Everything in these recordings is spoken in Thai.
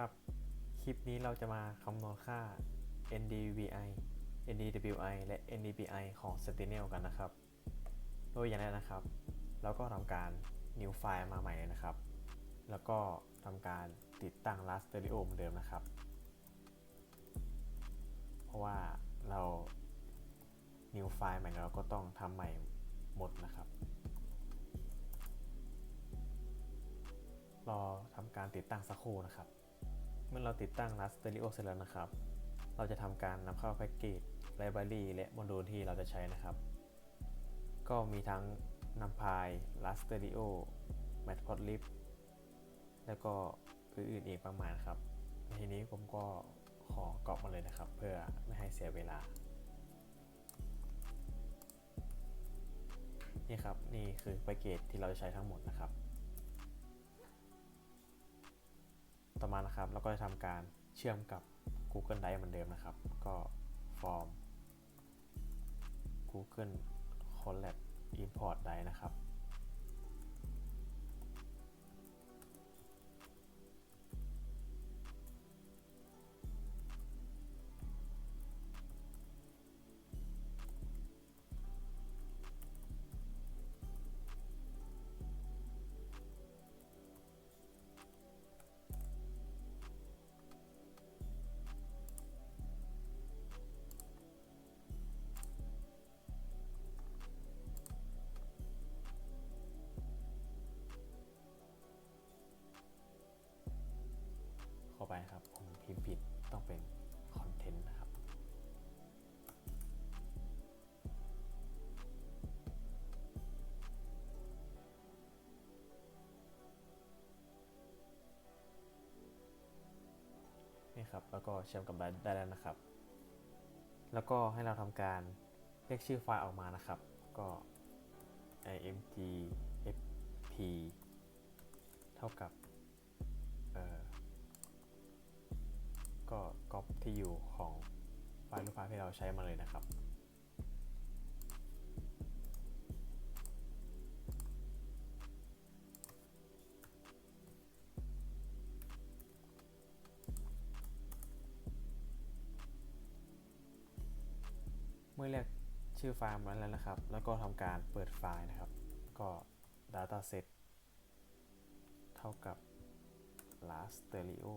ครับ คลิปนี้เราจะมาคำนวณค่า NDVI NDWI และ NDPI ของ Sentinel กันนะครับ โดยอย่างแรกนะครับ เราก็ทำการ new file มาใหม่เลยนะครับ แล้วก็ทำการติดตั้ง Raspberry เหมือนเดิมนะครับ เพราะว่าเรา new file ใหม่เราก็ต้องทำใหม่หมดนะครับ รอทำการติดตั้งสักครู่นะครับ มื่อเราติดตั้ง Raspberry เสร็จแล้วนะครับ เราจะทำการนำเข้าแพ็กเกจ Library และโมดูลที่เราจะใช้นะครับ ก็มีทั้งนำพาย Raspberry Matplotlib แล้วก็อื่นๆอีกประมาณครับ ทีนี้ผมก็ขอกรอบมาเลยนะครับ เพื่อไม่ให้เสียเวลา นี่ครับ นี่คือแพ็กเกจที่เราจะใช้ทั้งหมดนะครับ ต่อมานะครับเราก็จะทำการเชื่อมกับ Google Drive เหมือนเดิมนะครับ ก็ฟอร์ม Google Colab Import Drive นะครับ นี่ครับ แล้วก็เชื่อมกับได้ได้แล้วนะครับ แล้วก็ให้เราทำการเรียกชื่อไฟล์ออกมานะครับ ก็ imgfp เท่ากับเอ่อก็ก๊อปที่อยู่ของไฟล์รูปภาพที่เราใช้มาเลยนะครับ มื่อเรียกชื่อไฟล์มแล้วนะครับ แล้วก็ทำการเปิดไฟล์นะครับ ก็ dataset เท่ากับ rasterio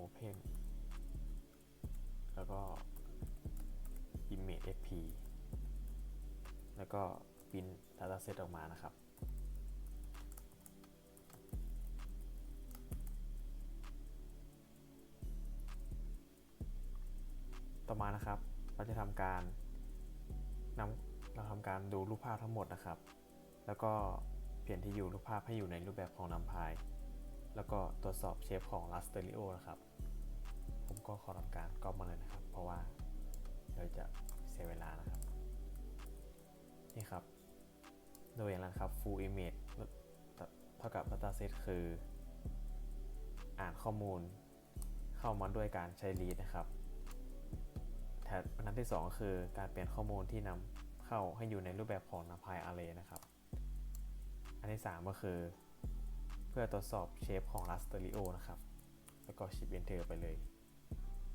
open แล้วก็ image fp แล้วก็พิมพ์ dataset ออกมานะครับ ต่อมานะครับ เราจะทำการนำเราทำการดูรูปภาพทั้งหมดนะครับ แล้วก็เปลี่ยนที่อยู่รูปภาพให้อยู่ในรูปแบบของนำพาย แล้วก็ตรวจสอบเชฟของ Rasterio นะครับ ผมก็ขอทำการก๊อปมาเลยนะครับ เพราะว่าเดี๋ยวจะเสียเวลานะครับ นี่ครับ โดยอย่างนั้นครับ full image เท่ากับ dataset คือ อ่านข้อมูลเข้ามาด้วยการใช้ read นะครับ แถบอันนั้นที่ 2 คือการเปลี่ยนข้อมูลที่นำเข้าให้อยู่ในรูปแบบของ numpy array นะครับ อันที่ 3 ก็คือ เพื่อตรวจสอบเชฟของ rasterio นะครับ แล้วก็ชิป enter ไปเลย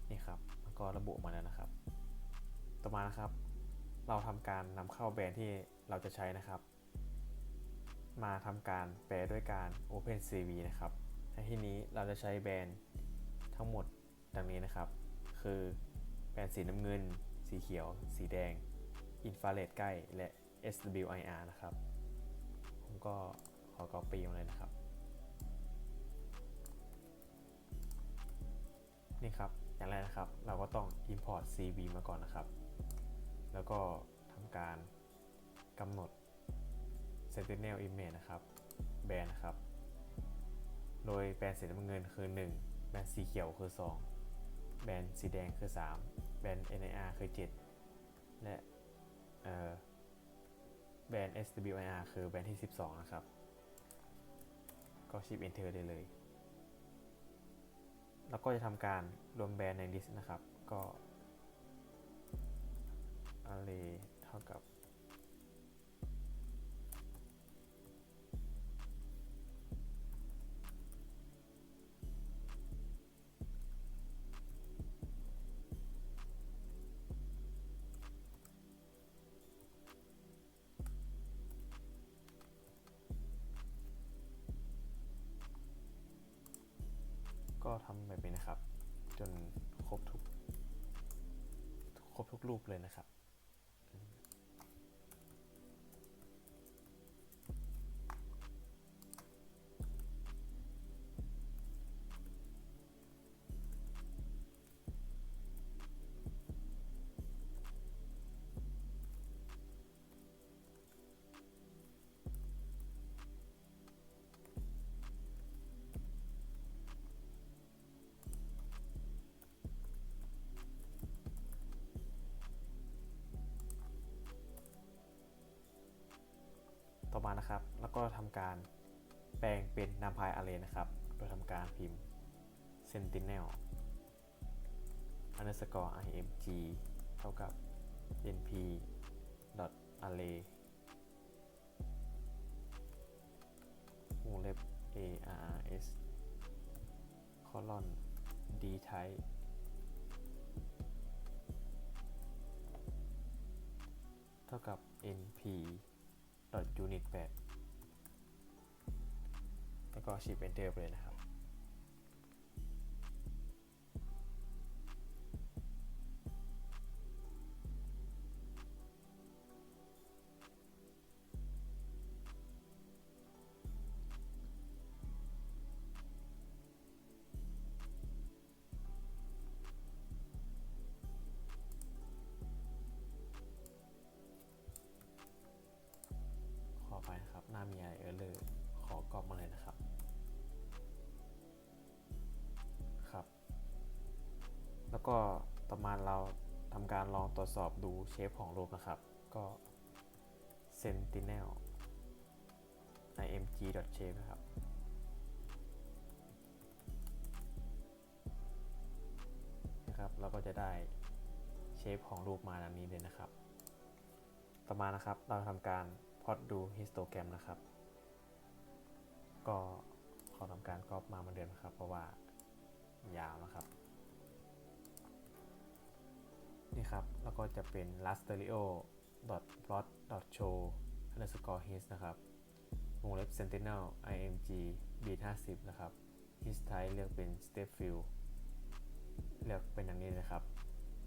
นี่ครับมันก็ระบุมาแล้วนะครับ ต่อมานะครับ เราทำการนำเข้าแบรนด์ที่เราจะใช้นะครับ มาทำการแปลด้วยการ OpenCV นะครับในที่นี้เราจะใช้แบรนด์ทั้งหมดดังนี้นะครับ คือ แบนสีน้ำเงิน สีเขียว สีแดง อินฟราเรดใกล้ และ SWIR นะครับ ผมก็ขอ copy มาเลยนะครับ นี่ครับ อย่างแรกนะครับ เราก็ต้อง import CV มาก่อนนะครับ แล้วก็ทำการกำหนด Sentinel Image นะครับ แบนนะครับ โดยแบนสีน้ำเงินคือ 1 แบนสีเขียวคือ 2 แบรนด์สีแดงคือ 3 แบรนด์ NIR คือ 7 และแบรนด์ SWIR คือแบรนด์ที่ 12 นะครับ ก็ชิป Enter ได้เลย แล้วก็จะทำการรวมแบรนด์ใน list นะครับ ก็ array เท่ากับ ก็ทำแบบนี้นะครับ จนครบทุกครบทุกรูปเลยนะครับ ต่อมานะครับ แล้วก็ทำการแปลงเป็นนำพายอาร์เรนะครับ โดยทำการพิมพ์ sentinel underscore img เท่ากับ np dot array วงเล็บ ars colon d type เท่ากับ np unit 8แล้วก็ชิป enter ไปเลยนะครับ หน้ามีอะไรเออเลยขอกรอบมาเลยนะครับ ครับ แล้วก็ต่อมาเราทำการลองตรวจสอบดูเชฟของรูปนะครับ ก็ sentinel img.shape นะครับนะครับ เราก็จะได้เชฟของรูปมาดังนี้เลยนะครับ ต่อมานะครับ เราทำการ พอดดูฮิสโตแกรมนะครับ ก็ขอทำการก๊อปมาเหมือนเดิมนะครับ เพราะว่ายาวนะครับ นี่ครับ แล้วก็จะเป็น rasterio plot show underscore his นะครับ วงเล็บ sentinel img beat 50 นะครับ his type เลือกเป็น step fill เลือกเป็นอย่างนี้นะครับ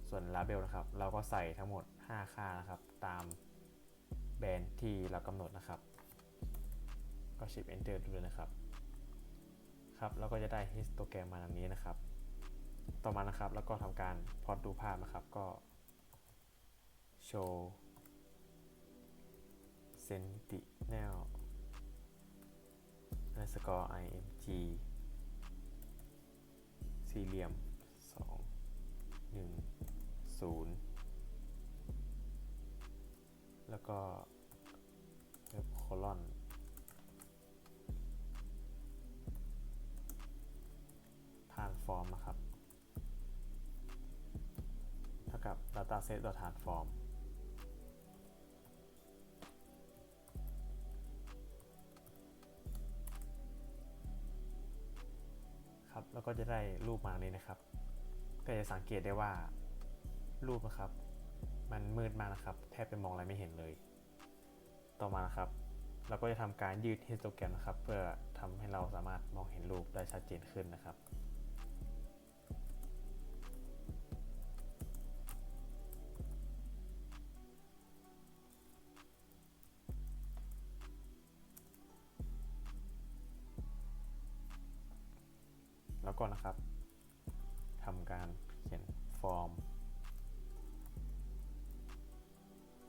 ส่วน label นะครับ เราก็ใส่ทั้งหมด 5 ค่านะครับ ตาม แบรนด์ที่เรากำหนดนะครับ ก็ชิป enter ดูเลยนะครับ ครับแล้วก็จะได้ histogram มาดังนี้นะครับ ต่อมานะครับแล้วก็ทำการพอดดูภาพนะครับก็ show sentinel underscore img สี่เหลี่ยม 2 1 0 แล้วก็ ลอนผ่านฟอร์มนะครับ เท่ากับ dataset transform ครับ แล้วก็จะได้รูปมานี้นะครับ ก็จะสังเกตได้ว่า รูปนะครับ มันมืดมากนะครับ แทบจะมองอะไรไม่เห็นเลย ต่อมานะครับ เราก็จะทำการยืดฮิสโตแกรมนะครับ เพื่อทำให้เราสามารถมองเห็นรูปได้ชัดเจนขึ้นนะครับแล้วก็นะครับทำการเขียนฟอร์ม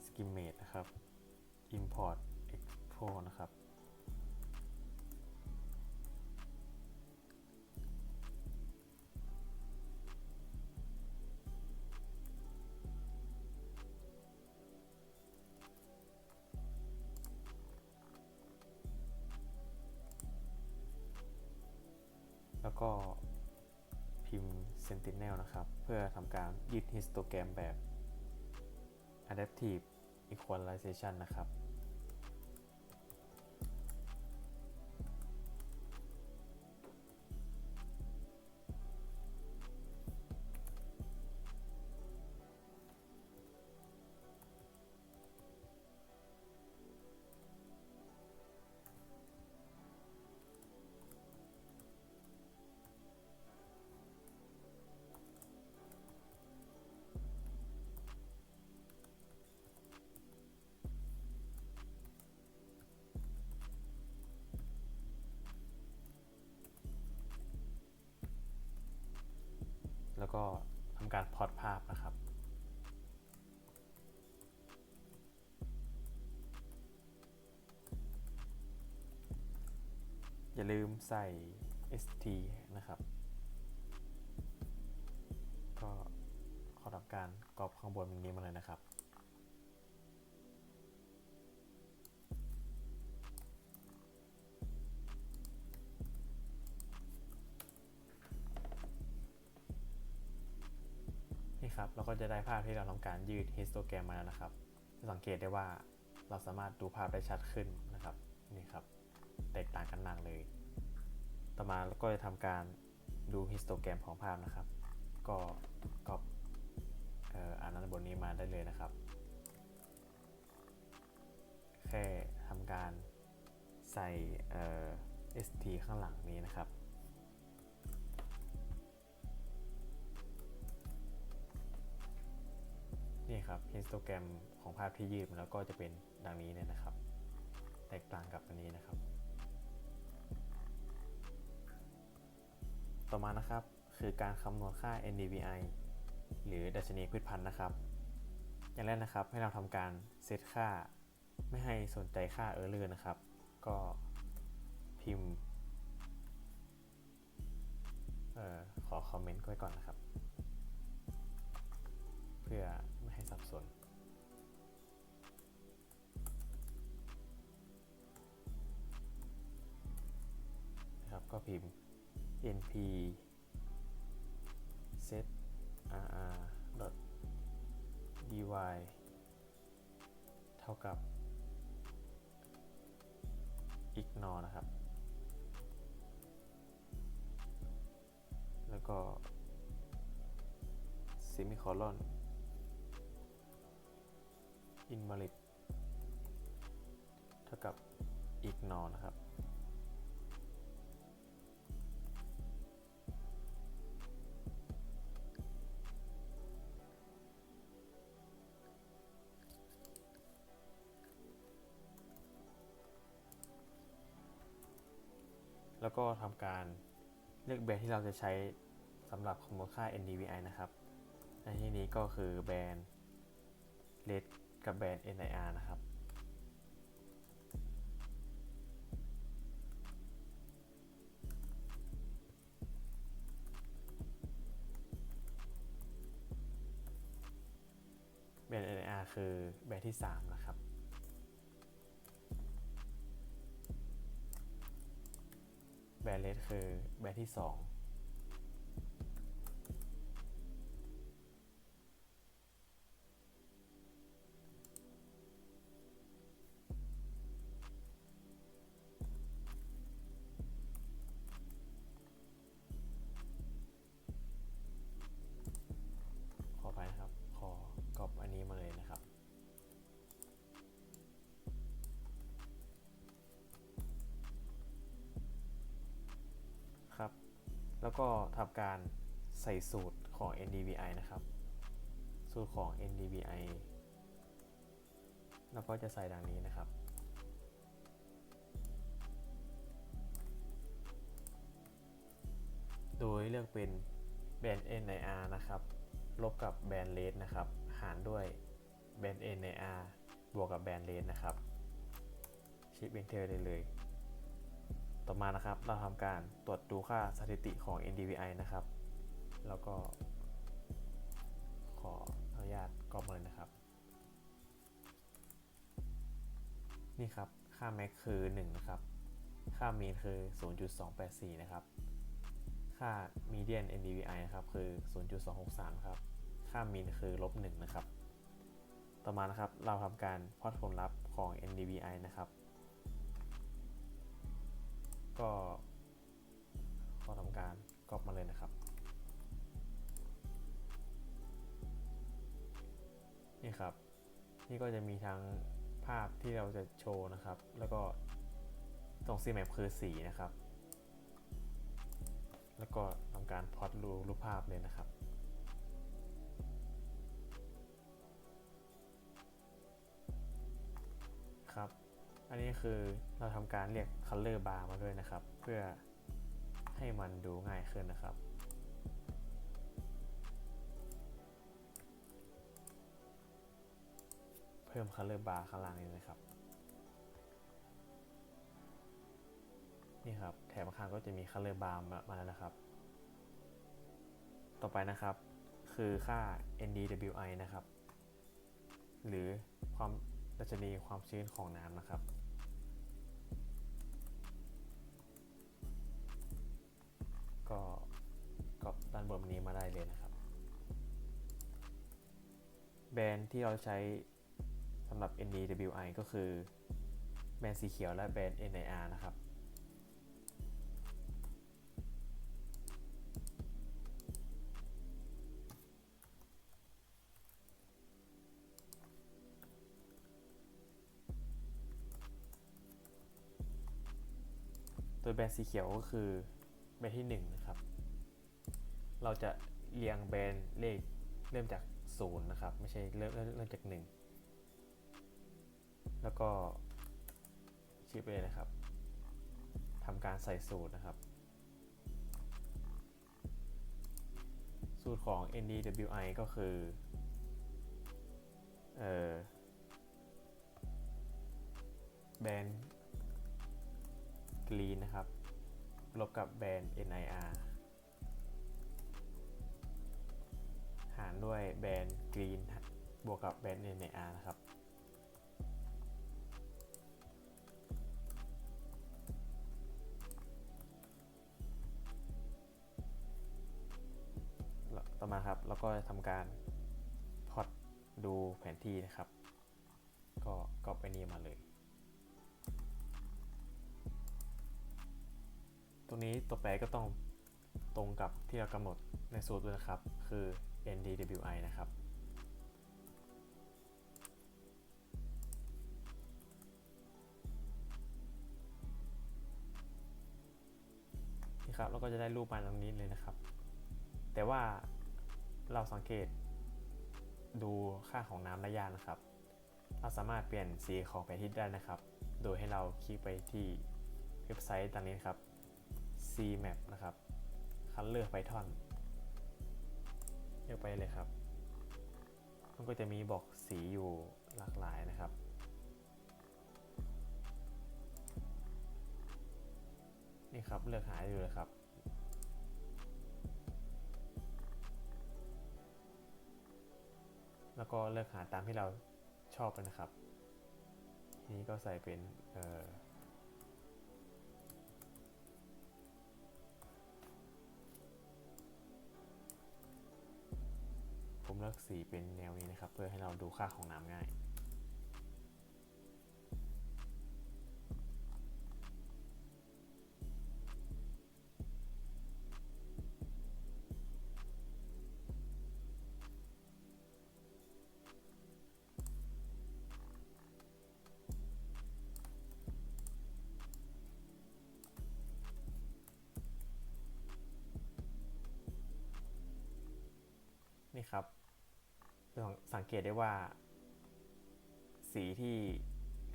schemate นะครับ import o นะครับ แล้วก็พิมพ์ Sentinel นะครับ เพื่อทำการยึดฮิสโตแกรมแบบ Adaptive Equalization นะครับ แล้วก็ทำการพอร์ตภาพนะครับอย่าลืมใส่ st นะครับ ก็ขอทำการกรอบข้างบนนี้มาเลยนะครับ จะได้ภาพที่เราต้องการยืด histogram มาแล้วนะครับ สังเกตได้ว่าเราสามารถดูภาพได้ชัดขึ้นนะครับนี่ครับแตกต่างกันมากเลย ต่อมาเราก็จะทำการดู histogram ของภาพนะครับ ก็ก็เอ่ออ่านนั้นบนนี้มาได้เลยนะครับ แค่ทำการใส่เอ่อ st ข้างหลังนี้นะครับ นี่ครับ histogram ของภาพที่ยืดมแล้วก็จะเป็นดังนี้เนี่ยนะครับ แตกต่างกับอันนี้นะครับ ต่อมานะครับคือการคำนวณค่า NDVI หรือดัชนีพืชพันธุ์นะครับ อย่างแรกนะครับให้เราทำการเซตค่า ไม่ให้สนใจค่าเออร์เลอร์นะครับ ก็พิมพ์ออขอคอมเมนต์ไว้ก่อนนะครับ เพื่อ ก็พิมพ์ np set rr dot dy เท่ากับ ignore นะครับ แล้วก็ semicolon invalid เท่ากับ ignore นะครับ แล้วก็ทำการเลือกแบรนด์ที่เราจะใช้สำหรับคำนวณค่า NDVI นะครับ ในที่นี้ก็คือแบรนด์ Red กับแบรนด์ NIR นะครับ แบรนด์ NIR คือแบรนด์ที่ 3 นะครับ แบรนด์เลสคือแบรนด์ที่ 2 แล้วก็ทำการใส่สูตรของ NDVI นะครับ สูตรของ NDVI แล้วก็จะใส่ดังนี้นะครับ โดยเลือกเป็นแบรนด์ NIR นะครับ ลบกับแบรนด์เลสนะครับ หารด้วยแบรนด์ NIR บวกกับแบรนด์เลสนะครับ ชิปเอนเทอร์ได้เลย ต่อมานะครับเราทำการตรวจดูค่าสถิติของ NDVI นะครับ แล้วก็ ขออนุญาตกรอบเลยนะครับ นี่ครับค่า max คือ 1 นะครับ ค่า mean คือ 0.284 นะครับ ค่า median NDVI นะครับคือ 0.263 ครับ ค่า mean คือลบ1นะครับ ต่อมานะครับเราทำการพอตผลลัพธ์ของ NDVI นะครับ ก็ขอทำการกรอบมาเลยนะครับ นี่ครับ นี่ก็จะมีทั้งภาพที่เราจะโชว์นะครับ แล้วก็ตรง CMap คือสีนะครับ แล้วก็ทำการพอดรูรูปภาพเลยนะครับ อันนี้คือเราทำการเรียก color bar มาด้วยนะครับ เพื่อให้มันดูง่ายขึ้นนะครับ เพิ่ม color bar ข้างล่างนี้นะครับ นี่ครับแถบข้างก็จะมี color bar มาแล้วนะครับ ต่อไปนะครับคือค่า NDWI นะครับ หรือความดัชนีความชื้นของน้ำนะครับ ก็ก็ด้านบนนี้มาได้เลยนะครับ แบรนด์ที่เราใช้สำหรับ NDWI ก็คือแบรนด์สีเขียวและแบรนด์ NIR นะครับตัวแบรนด์สีเขียวก็คือ แบนด์ที่1นะครับ เราจะเรียงแบรนด์เลขเริ่มจาก 0 นะครับ ไม่ใช่เริ่มเริ่มเริ่มจาก 1 แล้วก็ชื่อไปเลยนะครับทำการใส่สูตรนะครับ สูตรของ NDWI ก็คือเออแบรนด์ green นะครับ ลบกับแบรนด์ NIR หารด้วยแบรนด์ green บวกกับแบรนด์ NIR นะครับ ต่อมาครับแล้วก็จะทำการพอดดูแผนที่นะครับ ก็ก๊อปไปนี้มาเลย นี้ตัวแปรก็ต้องตรงกับที่เรากำหนดในสูตรด้วยนะครับ คือ NDWI นะครับ นี่ครับเราก็จะได้รูปมาตรงนี้เลยนะครับ แต่ว่าเราสังเกตดูค่าของน้ำระยะนะครับ เราสามารถเปลี่ยนสีของแผนที่ได้นะครับ โดยให้เราคลิกไปที่เว็บไซต์ดังนี้ครับ cmap นะครับ color python เลือกไปเลยครับ มันก็จะมีบอกสีอยู่หลากหลายนะครับนี่ครับเลือกหาอยู่เลยครับ แล้วก็เลือกหาตามที่เราชอบนนะครับ ทีนี้ก็ใส่เป็นเอ่อ เลือกสีเป็นแนวนี้นะครับ เพื่อให้เราดูค่าของน้ำง่าย เกตได้ว่า สีที่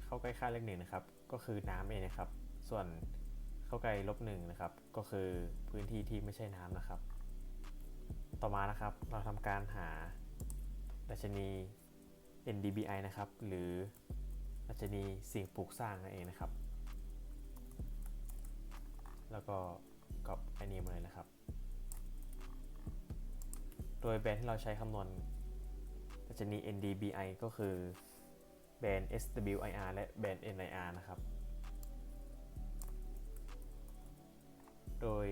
เข้าใกล้ค่าเลขหนึ่งนะครับ ก็คือน้ำเองนะครับ ส่วนเข้าใกล้ลบหนึ่งนะครับ ก็คือพื้นที่ที่ไม่ใช่น้ำนะครับ ต่อมานะครับเราทำการหาดัชนี NDBI นะครับ หรือดัชนีสิ่งปลูกสร้างนั่นเองนะครับ แล้วก็กรอบอันนี้มาเลยนะครับ โดยแบรนด์ที่เราใช้คำนวณ ชนี NDBI ก็คือแบรนด์ SWIR และแบรนด์ NIR นะครับ โดย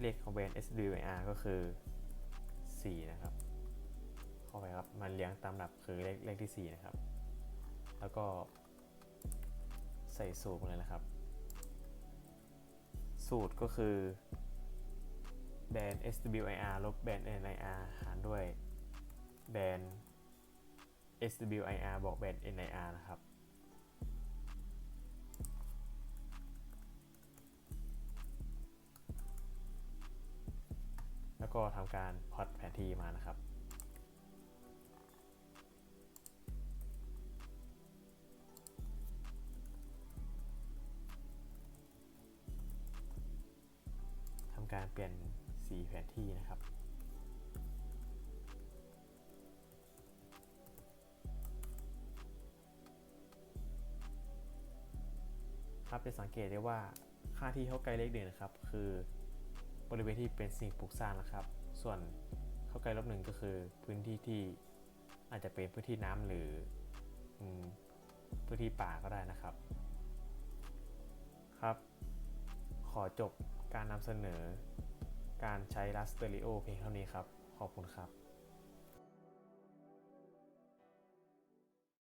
เลขของแบรนด์ SWIR ก็คือ 4 นะครับ เข้าไปครับ มันเลี้ยงตามลำดับคือเลขเลขที่ 4 นะครับ แล้วก็ใส่สูตรเลยนะครับ สูตรก็คือแบรนด์ SWIR ลบแบรนด์ NIR หารด้วย แบรนด์ SWIR บอกแบรนด์ NIR นะครับ แล้วก็ทำการพอดแผนที่มานะครับทำการเปลี่ยนสีแผนที่นะครับ ครับจะสังเกตได้ว่าค่าที่เข้าใกล้เลขหนึ่งนะครับ คือบริเวณที่เป็นสิ่งปลูกสร้างนะครับ ส่วนเข้าใกล้ลบหนึ่งก็คือพื้นที่ที่อาจจะเป็นพื้นที่น้ำหรืออพื้นที่ป่าก็ได้นะครับ ครับ ขอจบการนำเสนอการใช้ Raspberry เพียงเท่านี้ครับ ขอบคุณครับ